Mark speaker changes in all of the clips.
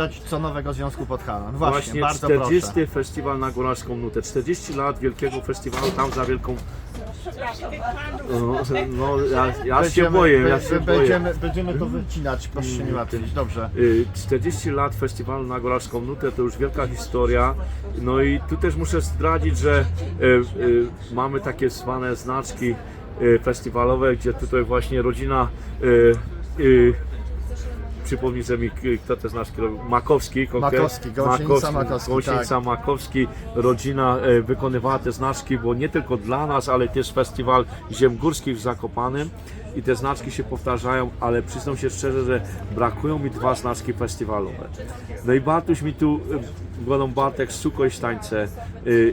Speaker 1: zapytać, co nowego Związku Podhalan. Właśnie, bardzo
Speaker 2: 40.
Speaker 1: proszę.
Speaker 2: festiwal na Góralską Nutę. 40 lat wielkiego festiwalu tam za wielką. No, no ja, ja się boję, ja się boję.
Speaker 1: będziemy, będziemy to wycinać, proszę się nie martwić. Dobrze.
Speaker 2: Y, 40 lat festiwalu na Góralską Nutę to już wielka historia. No i tu też muszę zdradzić, że y, y, mamy takie zwane znaczki y, festiwalowe, gdzie tutaj właśnie rodzina y, y, Przypomnijcie mi, kto te znaczki robił. Makowski, konkret-
Speaker 1: Makowski, Gąsienica Makowski,
Speaker 2: Gąsienica Makowski, rodzina e, wykonywała te znaczki, bo nie tylko dla nas, ale też festiwal ziem górskich w Zakopanem i te znaczki się powtarzają, ale przyznam się szczerze, że brakują mi dwa znaczki festiwalowe. No i Bartuś mi tu, e, Godą Bartek z Sukojsztańce e,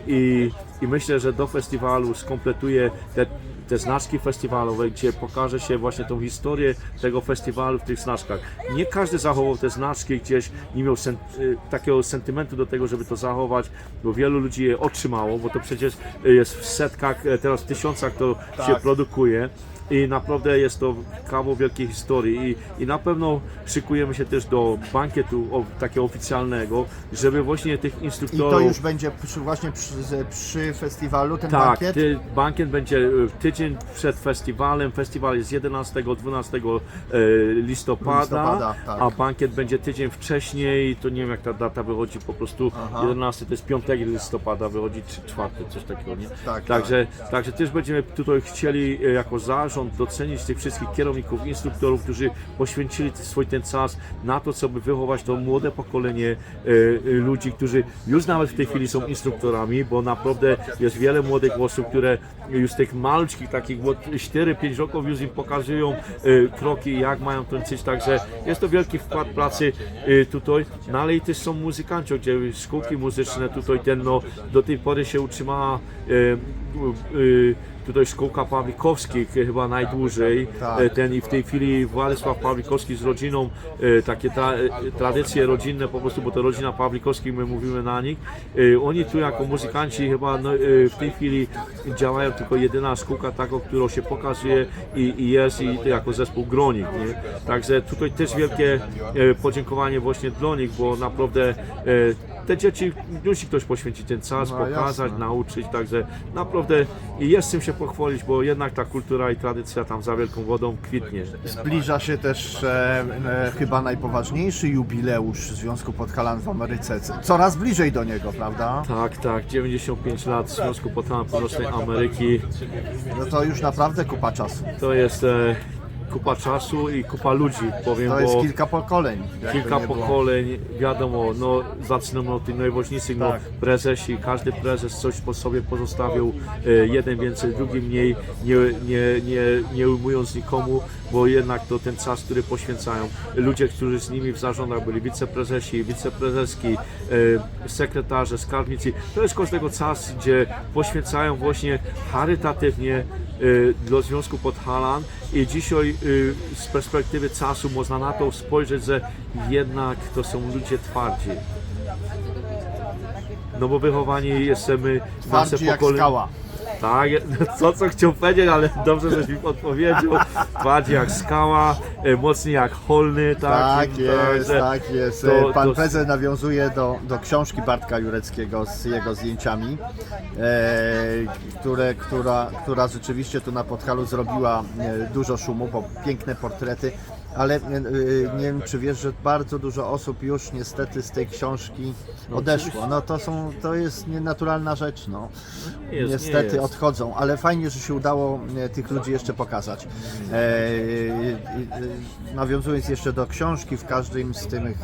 Speaker 2: i, i myślę, że do festiwalu skompletuje te te znaczki festiwalowe, gdzie pokaże się właśnie tą historię tego festiwalu w tych znaczkach. Nie każdy zachował te znaczki gdzieś, nie miał sen, y, takiego sentymentu do tego, żeby to zachować, bo wielu ludzi je otrzymało, bo to przecież jest w setkach, e, teraz w tysiącach to się
Speaker 1: Tak.
Speaker 2: produkuje. I naprawdę jest to kawał wielkiej historii I, i na pewno szykujemy się też do bankietu o, takiego oficjalnego, żeby właśnie tych
Speaker 1: I
Speaker 2: instruktorów...
Speaker 1: to już będzie przy, właśnie przy, przy festiwalu, ten
Speaker 2: Tak,
Speaker 1: bankiet?
Speaker 2: ty, bankiet będzie e, tydzień przed festiwalem. Festiwal jest 11-12 e, listopada,
Speaker 1: Listopada, tak.
Speaker 2: a bankiet będzie tydzień wcześniej. To nie wiem jak ta data wychodzi, po prostu
Speaker 1: Aha.
Speaker 2: 11 to jest 5 listopada, wychodzi czy 4, coś takiego, nie?
Speaker 1: Tak,
Speaker 2: Także, także też będziemy tutaj chcieli e, jako zarząd docenić tych wszystkich kierowników, instruktorów, którzy poświęcili swój ten czas na to, co by wychować to młode pokolenie e, e, ludzi, którzy już nawet w tej chwili są instruktorami, bo naprawdę jest wiele młodych osób, które już tych maluczkich, takich od 4-5 roków już im pokazują e, kroki, jak mają tańczyć, także jest to wielki wkład pracy tutaj, no ale i też są muzykanci, gdzie szkółki muzyczne tutaj ten, no, do tej pory się utrzymała tutaj szkółka Pawlikowskich chyba najdłużej.
Speaker 1: Tak.
Speaker 2: E, Ten i w tej chwili Władysław Pawlikowski z rodziną, e, takie tra, e, tradycje rodzinne po prostu, bo to rodzina Pawlikowskich, my mówimy na nich. E, Oni tu jako muzykanci chyba no, e, w tej chwili działają tylko jedyna szkółka taką, którą się pokazuje i, i jest i jako zespół Gronik. Nie? Także tutaj też wielkie e, podziękowanie właśnie dla nich, bo naprawdę e, te dzieci musi ktoś poświęcić ten czas,
Speaker 1: No,
Speaker 2: pokazać,
Speaker 1: jasne.
Speaker 2: nauczyć, także naprawdę i jest czym się pochwalić, bo jednak ta kultura i tradycja tam za wielką wodą kwitnie.
Speaker 1: Zbliża się też e, e, chyba najpoważniejszy jubileusz Związku Podhalan w Ameryce. C- Coraz bliżej do niego, prawda?
Speaker 2: Tak, tak, 95 lat Związku Podhalan Północnej Ameryki,
Speaker 1: No to już naprawdę kupa czasu.
Speaker 2: to jest e, kupa czasu i kupa ludzi, powiem,
Speaker 1: To jest
Speaker 2: bo
Speaker 1: kilka pokoleń. jakby
Speaker 2: kilka
Speaker 1: nie było.
Speaker 2: pokoleń, wiadomo, no zaczynamy od tych najważniejszych, no
Speaker 1: Tak.
Speaker 2: prezesi, każdy prezes coś po sobie pozostawił, e, jeden więcej, drugi mniej, nie, nie, nie, nie ujmując nikomu, bo jednak to ten czas, który poświęcają. Ludzie, którzy z nimi w zarządach byli wiceprezesi, wiceprezeski, e, sekretarze, skarbnicy, to jest każdego czas, gdzie poświęcają właśnie charytatywnie e, dla Związku Podhalan i dzisiaj e, z perspektywy czasu można na to spojrzeć, że jednak to są ludzie twardzi. No bo wychowani jesteśmy nasze pokolenie. Tak, to co chciał powiedzieć, ale dobrze, żeś mi odpowiedział. Twardzi jak skała, e, mocni jak holny, tak?
Speaker 1: Tak jest,
Speaker 2: Także
Speaker 1: tak jest.
Speaker 2: to-
Speaker 1: Pan
Speaker 2: to-
Speaker 1: prezes nawiązuje do, do książki Bartka Jureckiego z jego zdjęciami, e, które, która, która rzeczywiście tu na Podhalu zrobiła e, dużo szumu, bo piękne portrety, ale e, e, nie wiem czy wiesz, że bardzo dużo osób już niestety z tej książki odeszło. No to są, to jest nienaturalna rzecz, no. Niestety odchodzą, ale fajnie, że się udało e, tych ludzi jeszcze pokazać. Nawiązując jeszcze do książki, w każdym z tych,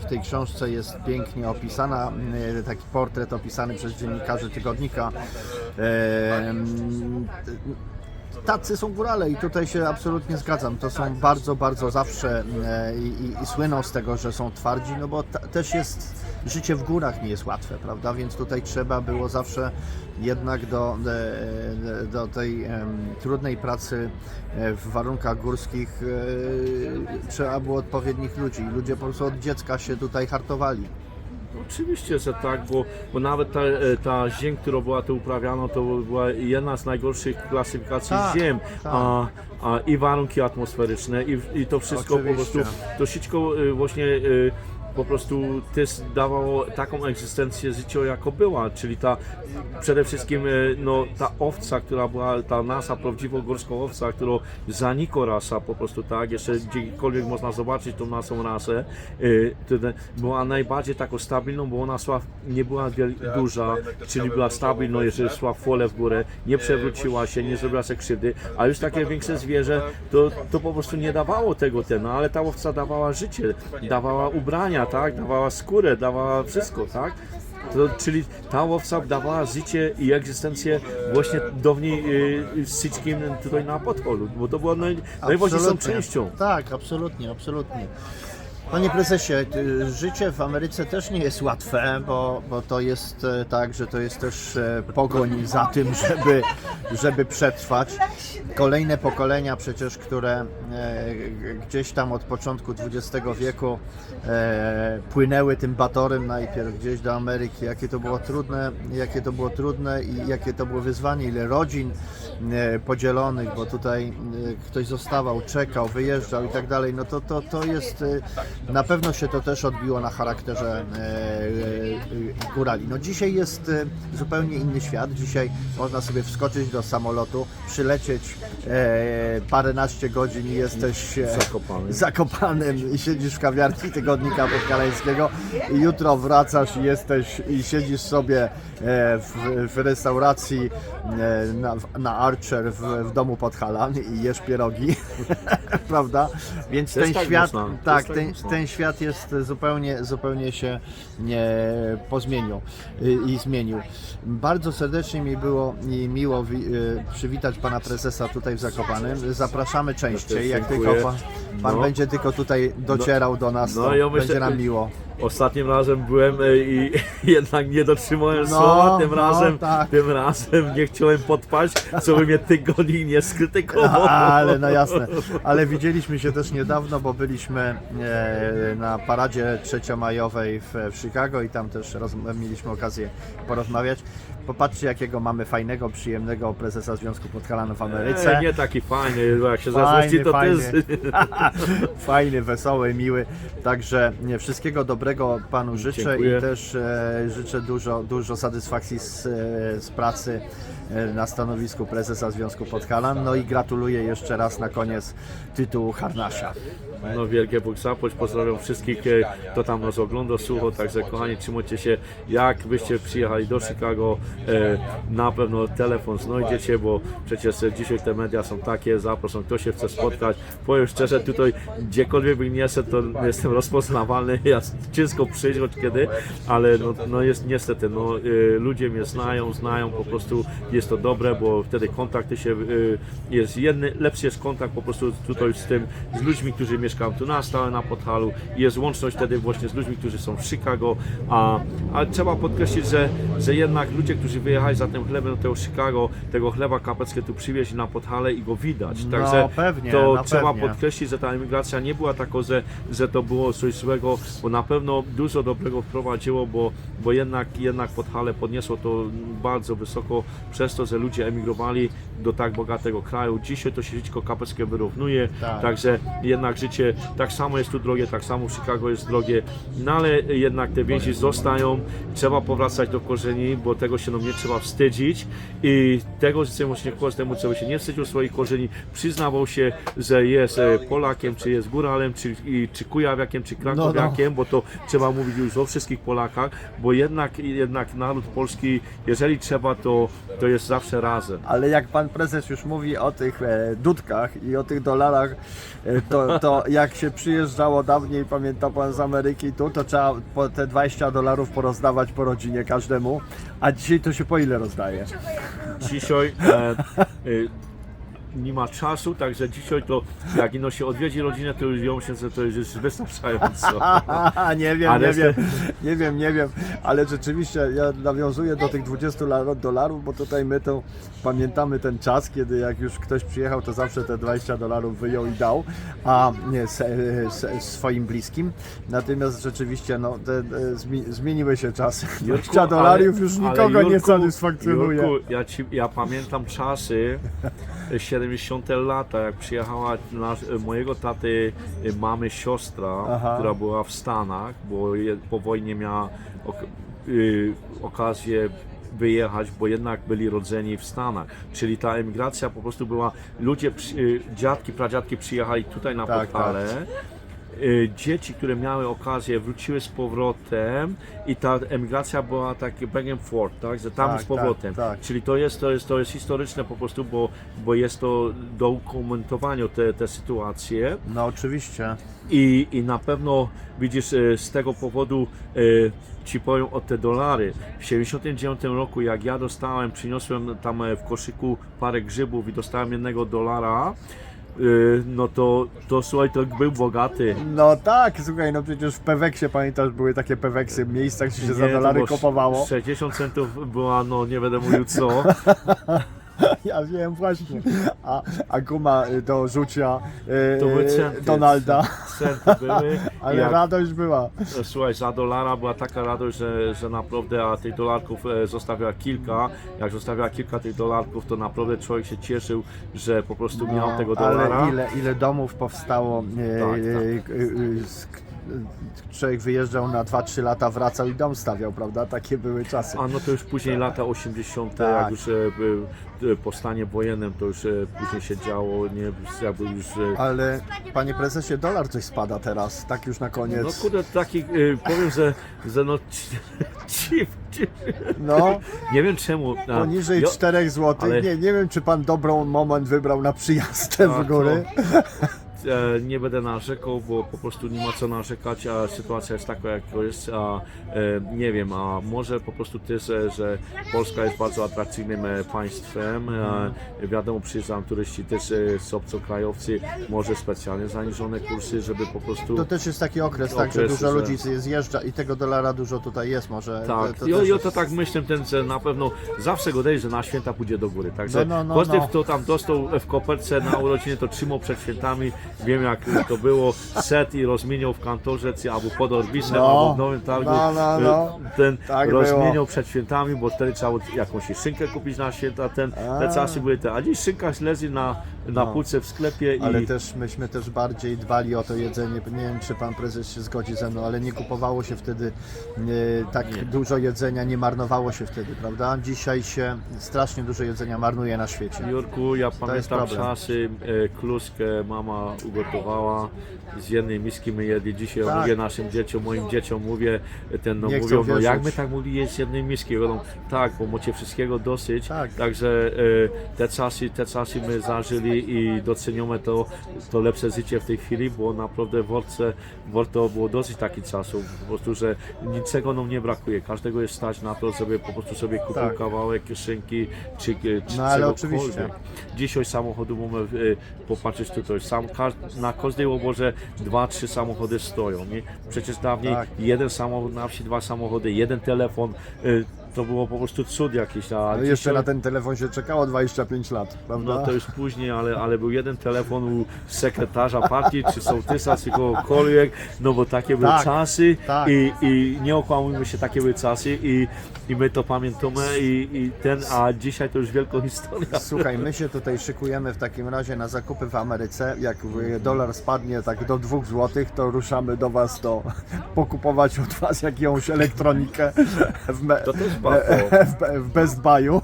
Speaker 1: w tej książce jest pięknie opisana, taki portret opisany przez dziennikarzy tygodnika. E, Tacy są górale i tutaj się absolutnie zgadzam. To są bardzo, bardzo zawsze e, i, i, i słyną z tego, że są twardzi, no bo ta, też jest życie w górach nie jest łatwe, prawda? Więc tutaj trzeba było zawsze jednak do, e, do tej trudnej pracy e, w warunkach górskich e, trzeba było odpowiednich ludzi. Ludzie po prostu od dziecka się tutaj hartowali.
Speaker 2: Oczywiście, że tak, bo, bo nawet ta, e, ta ziem, która była tu uprawiana, to była jedna z najgorszych klasyfikacji
Speaker 1: Tak,
Speaker 2: ziem.
Speaker 1: tak.
Speaker 2: A, a, I warunki atmosferyczne, i, i to wszystko po
Speaker 1: Oczywiście.
Speaker 2: prostu troszeczkę e, właśnie e, po prostu też dawało taką egzystencję życiu, jako była, czyli ta przede wszystkim e, no, ta owca, która była, ta nasza prawdziwa górską owca, którą zanikła rasa po prostu tak, jeszcze gdziekolwiek można zobaczyć tą naszą rasę, e, była najbardziej taką stabilną, bo ona szła, nie była duża, czyli była stabilna, jeżeli szła w fole w górę, nie przewróciła się, nie zrobiła sobie krzywdy, a już takie większe zwierzę, to, to po prostu nie dawało tego ten, ale ta owca dawała życie, dawała ubrania, tak, dawała skórę, dawała wszystko, tak. To, czyli ta owca dawała życie i egzystencję właśnie dawniej y, z Syćkiem tutaj na Podholu, bo to była naj, najważniejszą
Speaker 1: Absolutnie.
Speaker 2: częścią.
Speaker 1: Tak, absolutnie, absolutnie. Panie prezesie, y, życie w Ameryce też nie jest łatwe, bo, bo to jest e, tak, że to jest też e, pogoń za tym, żeby, żeby przetrwać. Kolejne pokolenia przecież, które e, gdzieś tam od początku XX wieku płynęły tym batorem najpierw gdzieś do Ameryki, jakie to było trudne, jakie to było trudne i jakie to było wyzwanie, ile rodzin podzielonych, bo tutaj ktoś zostawał, czekał, wyjeżdżał i tak dalej, no to, to, to jest, na pewno się to też odbiło na charakterze e, e, górali. No dzisiaj jest e, zupełnie inny świat, dzisiaj można sobie wskoczyć do samolotu, przylecieć e, paręnaście godzin i jesteś
Speaker 2: Zakopany.
Speaker 1: zakopanym i siedzisz w kawiarni tygodnika podkaleńskiego i jutro wracasz i jesteś i siedzisz sobie w, w restauracji na, na Archer w, w domu Podhalan i jesz pierogi, prawda? Więc ten
Speaker 2: tak
Speaker 1: świat,
Speaker 2: można,
Speaker 1: tak,
Speaker 2: tak
Speaker 1: ten. Ten świat jest zupełnie, zupełnie się nie pozmienił y, i zmienił. Bardzo serdecznie mi było i miło y, przywitać pana prezesa tutaj w Zakopanem. Zapraszamy częściej, jak tylko pan, pan
Speaker 2: No.
Speaker 1: będzie tylko tutaj docierał do nas,
Speaker 2: no
Speaker 1: to
Speaker 2: ja myślę-
Speaker 1: będzie nam miło.
Speaker 2: Ostatnim razem byłem e, i jednak nie dotrzymałem
Speaker 1: No,
Speaker 2: słowa, tym
Speaker 1: no,
Speaker 2: razem,
Speaker 1: tak.
Speaker 2: tym razem nie chciałem podpaść, co by mnie tygodni nie skrytykował.
Speaker 1: Ale no jasne, ale widzieliśmy się też niedawno, bo byliśmy e, na paradzie trzeciomajowej w, w Chicago i tam też roz, mieliśmy okazję porozmawiać. Popatrzcie jakiego mamy fajnego, przyjemnego prezesa Związku Podkalanów w Ameryce.
Speaker 2: E, nie taki fajny, bo jak się zazłości, to
Speaker 1: fajny.
Speaker 2: też...
Speaker 1: Fajny, wesoły, miły. Także nie, wszystkiego dobrego panu życzę
Speaker 2: Dziękuję.
Speaker 1: i też e, życzę dużo, dużo satysfakcji z, e, z pracy na stanowisku prezesa Związku Podhalan. No i gratuluję jeszcze raz na koniec tytułu harnasia.
Speaker 2: No wielkie Bóg zapłać, pozdrawiam wszystkich, e, kto tam nas ogląda, słucha, także kochani, trzymajcie się, jak byście przyjechali do Chicago, e, na pewno telefon znajdziecie, bo przecież e, dzisiaj te media są takie, zapraszam, kto się chce spotkać, powiem szczerze, tutaj gdziekolwiek bym nie to jestem rozpoznawalny, ja ciężko przyjść kiedy, ale no, no jest niestety, no e, ludzie mnie znają, znają, po prostu jest to dobre, bo wtedy kontakty się, e, jest jedny, lepszy jest kontakt po prostu tutaj z tym, z ludźmi, którzy mieszkają tu na stałe na Podhalu, jest łączność wtedy właśnie z ludźmi, którzy są w Chicago, a, a trzeba podkreślić, że, że jednak ludzie, którzy wyjechali za tym chlebem do tego Chicago, tego chleba kapeckiego tu przywieźli na Podhale i go widać,
Speaker 1: No,
Speaker 2: także
Speaker 1: pewnie,
Speaker 2: to trzeba
Speaker 1: pewnie.
Speaker 2: podkreślić, że ta emigracja nie była taka, że, że to było coś złego, bo na pewno dużo dobrego wprowadziło, bo, bo jednak, jednak Podhale podniosło to bardzo wysoko przez to, że ludzie emigrowali do tak bogatego kraju. Dzisiaj to się życie kapeckie wyrównuje,
Speaker 1: Tak.
Speaker 2: także jednak życie tak samo jest tu drogie, tak samo w Chicago jest drogie, no ale jednak te więzi zostają, trzeba powracać do korzeni, bo tego się nam nie trzeba wstydzić i tego życzę właśnie każdemu, co by się nie wstydził swoich korzeni, przyznawał się, że jest e, Polakiem, czy jest Góralem, czy, i, czy Kujawiakiem, czy Krakowiakiem, bo to trzeba mówić już o wszystkich Polakach, bo jednak, jednak naród polski, jeżeli trzeba, to, to jest zawsze razem.
Speaker 1: Ale jak pan prezes już mówi o tych e, dudkach i o tych dolarach, e, to, to jak się przyjeżdżało dawniej, pamięta pan z Ameryki tu, to trzeba po te 20 dolarów porozdawać po rodzinie każdemu, a dzisiaj to się po ile rozdaje?
Speaker 2: Dzisiaj e, e, nie ma czasu, także dzisiaj to jak ino się odwiedzi rodzinę, to już ją się, że to już jest wystarczająco.
Speaker 1: nie wiem,
Speaker 2: Ale
Speaker 1: nie wiem, nie wiem, nie wiem, ale rzeczywiście ja nawiązuję do tych 20 lar- dolarów, bo tutaj my to pamiętamy ten czas, kiedy jak już ktoś przyjechał, to zawsze te 20 dolarów wyjął i dał, a nie swoim bliskim. Natomiast rzeczywiście no, te, te, zmi, zmieniły się czasy. 20
Speaker 2: Jurku,
Speaker 1: dolarów już nikogo nie
Speaker 2: Jurku,
Speaker 1: satysfakcjonuje.
Speaker 2: Jurku, ja, ci, ja pamiętam czasy 70 lata, jak przyjechała nasz, mojego taty mamy siostra,
Speaker 1: Aha.
Speaker 2: która była w Stanach, bo je, po wojnie miała okazję wyjechać, bo jednak byli rodzeni w Stanach. Czyli ta emigracja po prostu była, ludzie, y, dziadki, pradziadki przyjechali tutaj na
Speaker 1: Tak,
Speaker 2: Podhale, y, dzieci, które miały okazję, wróciły z powrotem i ta emigracja była takie back and forth, tak, że tam
Speaker 1: Tak,
Speaker 2: z powrotem.
Speaker 1: tak, tak.
Speaker 2: Czyli to jest, to, jest, to jest historyczne po prostu, bo, bo jest to do ukomentowania te, te sytuacje
Speaker 1: No oczywiście.
Speaker 2: i, i na pewno widzisz e, z tego powodu e, ci powiem o te dolary. W 79 roku jak ja dostałem, przyniosłem tam e, w koszyku parę grzybów i dostałem jednego dolara, e, no to, to słuchaj, to był bogaty.
Speaker 1: No tak, słuchaj, no przecież w Peweksie, pamiętasz, były takie Peweksy, miejsca, gdzie się za
Speaker 2: Nie, to
Speaker 1: dolary
Speaker 2: było
Speaker 1: kupowało.
Speaker 2: 60 centów była, no nie będę mówił co.
Speaker 1: Ja wiem właśnie. A, a guma y, do rzucia y,
Speaker 2: To były centy.
Speaker 1: Donalda,
Speaker 2: Centy były.
Speaker 1: ale
Speaker 2: jak,
Speaker 1: radość była.
Speaker 2: Słuchaj, za dolara była taka radość, że, że naprawdę a tych dolarków e, zostawiała kilka. Jak zostawiała kilka tych dolarków, to naprawdę człowiek się cieszył, że po prostu miał tego dolara.
Speaker 1: No, Ale ile, ile domów powstało, e,
Speaker 2: Tak,
Speaker 1: e, e, z k- człowiek wyjeżdżał na 2-3 lata, wracał i dom stawiał, prawda? Takie były czasy.
Speaker 2: A no to już później lata 80.,
Speaker 1: Tak.
Speaker 2: jak już e, był e, powstanie wojennym, to już e, później się działo, nie, jakby już... e,
Speaker 1: Ale panie prezesie, dolar coś spada teraz, tak już na koniec.
Speaker 2: No kurde, taki, e, powiem, że, że no ci,
Speaker 1: No,
Speaker 2: nie wiem czemu. a,
Speaker 1: poniżej
Speaker 2: jo-
Speaker 1: 4 zł.
Speaker 2: ale-
Speaker 1: Nie, nie wiem, czy pan dobrą moment wybrał na przyjazd w góry.
Speaker 2: e, nie będę narzekał, bo po prostu nie ma co narzekać, a sytuacja jest taka, jak jest, a e, nie wiem, a może po prostu też, że, że Polska jest bardzo atrakcyjnym e, państwem, e, wiadomo, przyjeżdżają turyści też e, z obcokrajowcy, może specjalnie zaniżone kursy, żeby po prostu...
Speaker 1: To też jest taki okres, tak, że
Speaker 2: Okres,
Speaker 1: dużo
Speaker 2: że-
Speaker 1: ludzi zjeżdża i tego dolara dużo tutaj jest może.
Speaker 2: Tak,
Speaker 1: to
Speaker 2: i,
Speaker 1: też
Speaker 2: i o
Speaker 1: jest-
Speaker 2: to tak myślę, ten, że na pewno zawsze go że na święta pójdzie do góry. Także
Speaker 1: No, no, no,
Speaker 2: każdy,
Speaker 1: no.
Speaker 2: kto tam dostał w koperce na urodziny, to trzymał przed świętami. Wiem jak to było, set i rozmieniał w kantorze, albo pod Orbisem,
Speaker 1: No,
Speaker 2: albo w Nowym Targu.
Speaker 1: no, no, no.
Speaker 2: Ten
Speaker 1: Tak
Speaker 2: rozmieniał
Speaker 1: było.
Speaker 2: przed świętami, bo wtedy trzeba było jakąś szynkę kupić na święta. Ten, te czasy były te. A dziś szynka leży na, na
Speaker 1: No.
Speaker 2: półce w sklepie
Speaker 1: Ale
Speaker 2: i
Speaker 1: też myśmy też bardziej dbali o to jedzenie. Nie wiem, czy pan prezes się zgodzi ze mną, ale nie kupowało się wtedy e, tak
Speaker 2: Nie.
Speaker 1: dużo jedzenia, nie marnowało się wtedy, prawda? Dzisiaj się strasznie dużo jedzenia marnuje na świecie.
Speaker 2: Jurku, ja
Speaker 1: jest
Speaker 2: pamiętam czasy, e, kluskę mama ugotowała, z jednej miski my jedli. Dzisiaj
Speaker 1: Tak.
Speaker 2: mówię naszym dzieciom, moim dzieciom mówię, ten no
Speaker 1: Nie
Speaker 2: mówią, no jak my tak mogli jeść z jednej miski? Mówią, tak, bo macie wszystkiego dosyć.
Speaker 1: Tak.
Speaker 2: Także e, te czasy, te czasy my zażyli i doceniamy to, to lepsze życie w tej chwili, bo naprawdę w Worce, warto było dosyć takich czasów, po prostu, że niczego nam nie brakuje. Każdego jest stać na to, żeby po prostu sobie kupił
Speaker 1: Tak.
Speaker 2: kawałek szynki czy, czy
Speaker 1: No, ale
Speaker 2: czegokolwiek.
Speaker 1: oczywiście.
Speaker 2: Dzisiaj samochodu mamy e, popatrzeć tutaj. Sam, każ- na każdej oborze dwa, trzy samochody stoją. Nie? Przecież dawniej
Speaker 1: Tak.
Speaker 2: jeden samochód na wsi, dwa samochody, jeden telefon. e, To było po prostu cud jakiś. A
Speaker 1: No jeszcze
Speaker 2: dzisiaj-
Speaker 1: na ten telefon się czekało 25 lat, prawda?
Speaker 2: no to już później, ale, ale był jeden telefon u sekretarza partii, czy sołtysa, czy kogokolwiek, no bo takie były
Speaker 1: Tak,
Speaker 2: czasy
Speaker 1: tak.
Speaker 2: i, i nie okłamujmy się, takie były czasy i, i my to pamiętamy i, i ten, a dzisiaj to już wielka historia.
Speaker 1: Słuchaj, my się tutaj szykujemy w takim razie na zakupy w Ameryce. Jak y, dolar spadnie tak do 2 zł, to ruszamy do Was to pokupować od Was jakąś elektronikę w, me, W, w Best Buyu.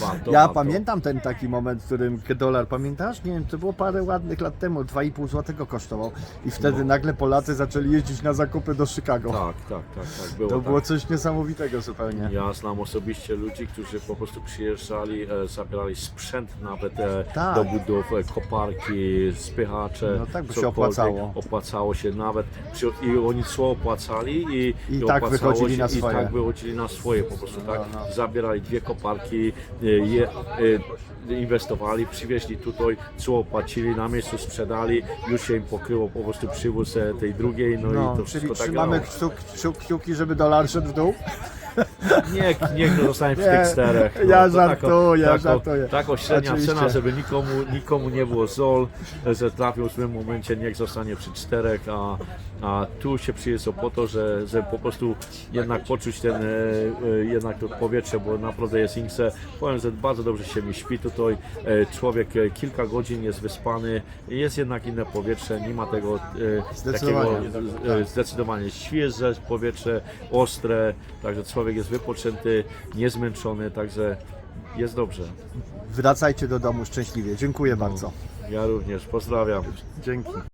Speaker 2: Warto
Speaker 1: Ja
Speaker 2: warto.
Speaker 1: pamiętam ten taki moment, w którym dolar, pamiętasz? Nie wiem, to było parę ładnych lat temu, 2,5 zł kosztował. I wtedy
Speaker 2: No.
Speaker 1: nagle Polacy zaczęli jeździć na zakupy do Chicago.
Speaker 2: Tak, tak, tak, tak. Było
Speaker 1: To
Speaker 2: tak.
Speaker 1: było coś niesamowitego zupełnie.
Speaker 2: Ja znam osobiście ludzi, którzy po prostu przyjeżdżali, e, zabierali sprzęt nawet e,
Speaker 1: Tak.
Speaker 2: do budów, e, koparki, spychacze.
Speaker 1: No tak by się opłacało.
Speaker 2: Opłacało się nawet. Przy, I oni co opłacali i,
Speaker 1: I tak
Speaker 2: opłacało
Speaker 1: wychodzili
Speaker 2: się,
Speaker 1: na swoje.
Speaker 2: I tak wychodzili na swoje po prostu, tak?
Speaker 1: no.
Speaker 2: Zabierali dwie koparki, e, je, e, inwestowali, przywieźli tutaj, co opłacili, na miejscu sprzedali, już się im pokryło po prostu przywóz e, tej drugiej, no,
Speaker 1: No,
Speaker 2: i to
Speaker 1: czyli
Speaker 2: wszystko tak
Speaker 1: trzymamy
Speaker 2: grało.
Speaker 1: kciuk, kciuk, kciuki, żeby dolar szedł w dół.
Speaker 2: Niech, niech to zostanie
Speaker 1: Nie,
Speaker 2: tych czterech. no.
Speaker 1: ja
Speaker 2: To
Speaker 1: żartuję,
Speaker 2: tako,
Speaker 1: żartuję.
Speaker 2: Tako średnia
Speaker 1: Oczywiście.
Speaker 2: cena, żeby nikomu, nikomu nie było zol, że trafił w tym momencie, niech zostanie przy czterech, a, a tu się przyjeżdża po to, że, że po prostu jednak poczuć ten, e, e, jednak to powietrze, bo naprawdę jest inse. Powiem, że bardzo dobrze się mi śpi tutaj, e, człowiek kilka godzin jest wyspany, jest jednak inne powietrze, nie ma tego takiego zdecydowanie świeże powietrze, ostre, także człowiek jest wypoczęty, niezmęczony, także jest dobrze.
Speaker 1: Wracajcie do domu szczęśliwie. Dziękuję bardzo.
Speaker 2: Ja również pozdrawiam.
Speaker 1: Dzięki.